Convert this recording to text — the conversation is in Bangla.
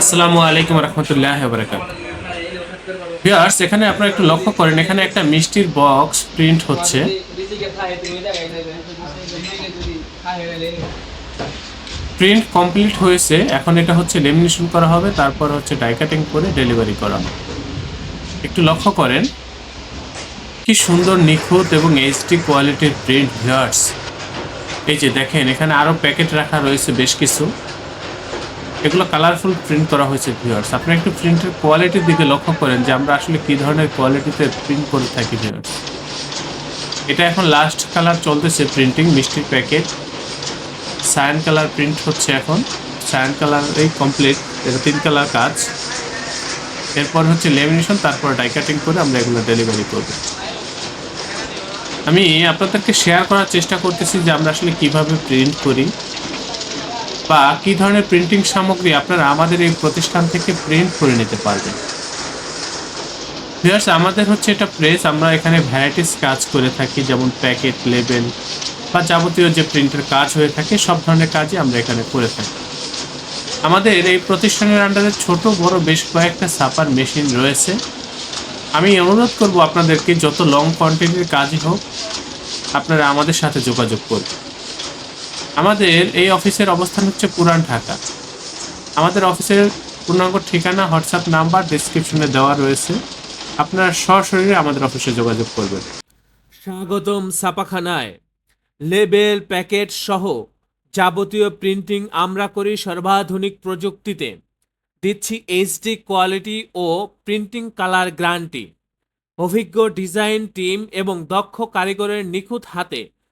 আসসালামু আলাইকুম রহমতুল্লাহ বরকাত ভিউয়ার্স এখানে আপনারা একটু লক্ষ্য করেন, এখানে একটা মিষ্টির বক্স প্রিন্ট হচ্ছে। প্রিন্ট কমপ্লিট হয়েছে, এখন এটা হচ্ছে লেমিনেশন করা হবে, তারপর হচ্ছে ডাই কাটিং করে ডেলিভারি করা একটু লক্ষ্য করেন, কি সুন্দর, নিখুঁত এবং এইচডি কোয়ালিটির প্রিন্ট ভিউয়ার্স এই যে দেখেন, এখানে আরও প্যাকেট রাখা রয়েছে বেশ কিছু। এগুলো কালারফুল প্রিন্ট করা হয়েছে ভিউয়ার্স আপনি একটু প্রিন্টের কোয়ালিটির দিকে লক্ষ্য করেন যে আমরা আসলে কী ধরনের কোয়ালিটিতে প্রিন্ট করে থাকি ভিউয়ার্স এটা এখন লাস্ট কালার চলতেছে প্রিন্টিং মিষ্টির প্যাকেট সায়ান কালার প্রিন্ট হচ্ছে এখন। সায়ান কালার এই কমপ্লিট এটা তিন কালার কাজ। এরপর হচ্ছে লেমিনেশন তারপর ডাই কাটিং করে আমরা এগুলো ডেলিভারি করব। আমি আপনাদেরকে শেয়ার করার চেষ্টা করতেছি যে আমরা আসলে কীভাবে প্রিন্ট করি। বা কী ধরনের প্রিন্টিং সামগ্রী আপনারা আমাদের এই প্রতিষ্ঠান থেকে প্রিন্ট করে নিতে পারবেন? ভিউয়ার্স আমাদের হচ্ছে এটা প্রেস আমরা এখানে ভ্যারাইটিস কাজ করে থাকি, যেমন প্যাকেট লেবেল বা যাবতীয় যে প্রিন্টের কাজ হয়ে থাকে, সব ধরনের কাজই আমরা এখানে করে থাকি। আমাদের এই প্রতিষ্ঠানের আন্ডারে ছোট, বড় বেশ কয়েকটা ছাপার মেশিন রয়েছে। আমি অনুরোধ করব আপনাদেরকে, যত লং কোয়ান্টিটির কাজই হোক, আপনারা আমাদের সাথে যোগাযোগ করবেন। আমাদের এই অফিসের অবস্থান হচ্ছে পুরান ঢাকা। আমাদের অফিসের পূর্ণাঙ্গ ঠিকানা, হোয়াটসঅ্যাপ নাম্বার ডিসক্রিপশনে দেওয়া রয়েছে। আপনারা সরাসরি আমাদের অফিসে যোগাযোগ করবেন। স্বাগতম ছাপাখানায়। লেবেল প্যাকেট সহ যাবতীয় প্রিন্টিং আমরা করি সর্বাধুনিক প্রযুক্তিতে। দিচ্ছি এইচডি কোয়ালিটি ও প্রিন্টিং কালার গ্যারান্টি অভিজ্ঞ ডিজাইন টিম এবং দক্ষ কারিগরের নিখুঁত হাতে